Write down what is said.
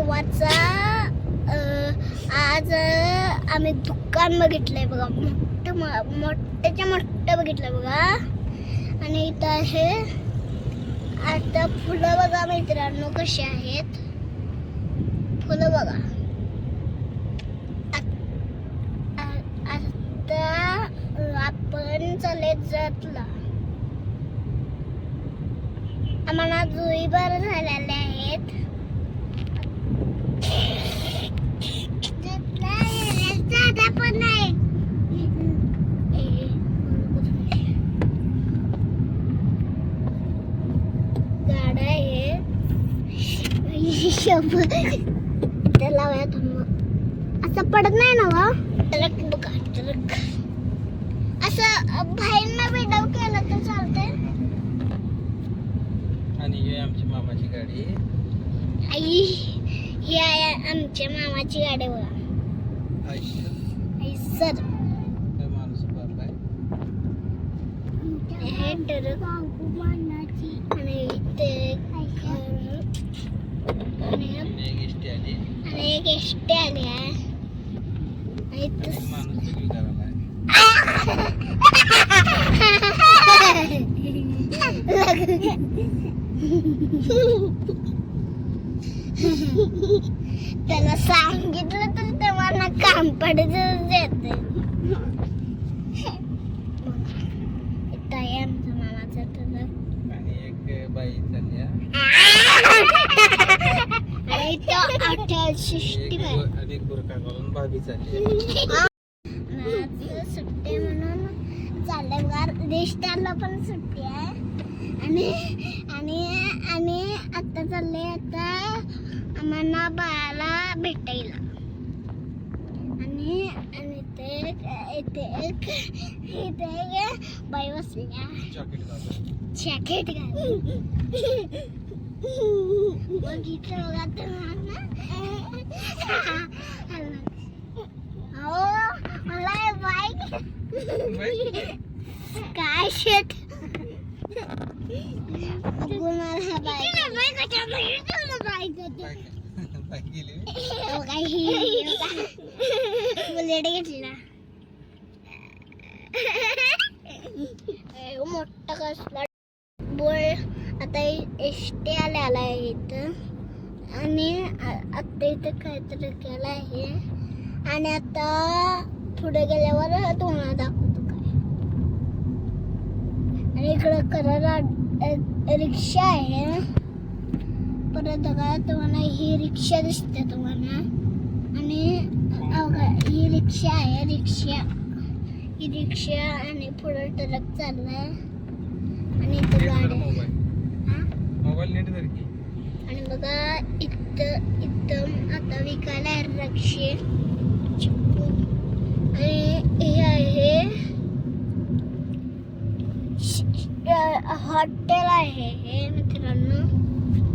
गोवाचा आज आम्ही दुकान बघितलंय बघा. मोठं मोठ्याच्या मोठं बघितलं बघा. आणि इथं आहे आता फुलं बघा मित्रांनो कशी आहेत. फुलं बघा. आ- आता आपण चालले जातला. आम्हाला जुई बार झालेले आहेत जादा पण नाही ए, गाडा आहे शपथ. त्याला असं पडत नाही ना वा ट्रक बघा ट्रक असं बाहेरनं विडव केलं तर चालतंय. आणि ही आमची मामाची गाडी. आई ही आहे आमच्या मामाची गाडी बघा. आई सर. माणूस हे ट्रक आणि ते घर आणि आणि एक एसटी आली त्याला सांगितलं तर तेव्हा काम पडतच येते इथं आहे आमचं मामाचं ट्रक आणि एक बाई चालली आहे. आणि इथं अठरा शिष्टी आणि एक बुरका घालून भाभी चालली आहे. आज सुट्टी म्हणून चाललंय बघा. रिश्त्याला पण सुट्टी आहे. आणि आणि आणि आता चाललंय आता आम्हाला बाळाला भेटायला. आणि आणि ते इथे एक इथे एक बाई बसल्या. जॅकेट घालून बघितलं बघा तुम्हाला. मला हे बाईक काय शेट गुणाला बाईक बाईक बुलेट घेतला मोठा कसला? बोल आता एस टी आल्या आलाय इथं. आणि आता इथं काहीतरी केलं आहे. आणि आता पुढे गेल्यावर तुम्हाला दाखवतो काय. आणि इकडं करायला रिक्षा आहे. परत बघा तुम्हाला ही रिक्षा दिसते तुम्हाला. आणि ही रिक्षा आहे रिक्षा. ही रिक्षा आणि पुढे ट्रक चाललाय. आणि इथं गाडी मोबाईल? मोबाईल नीट आणि बघा इथं इथं आता विकायला आहे रक्षे. चिक्कू आणि हे आहे हॉटेल आहे हे मित्रांनो.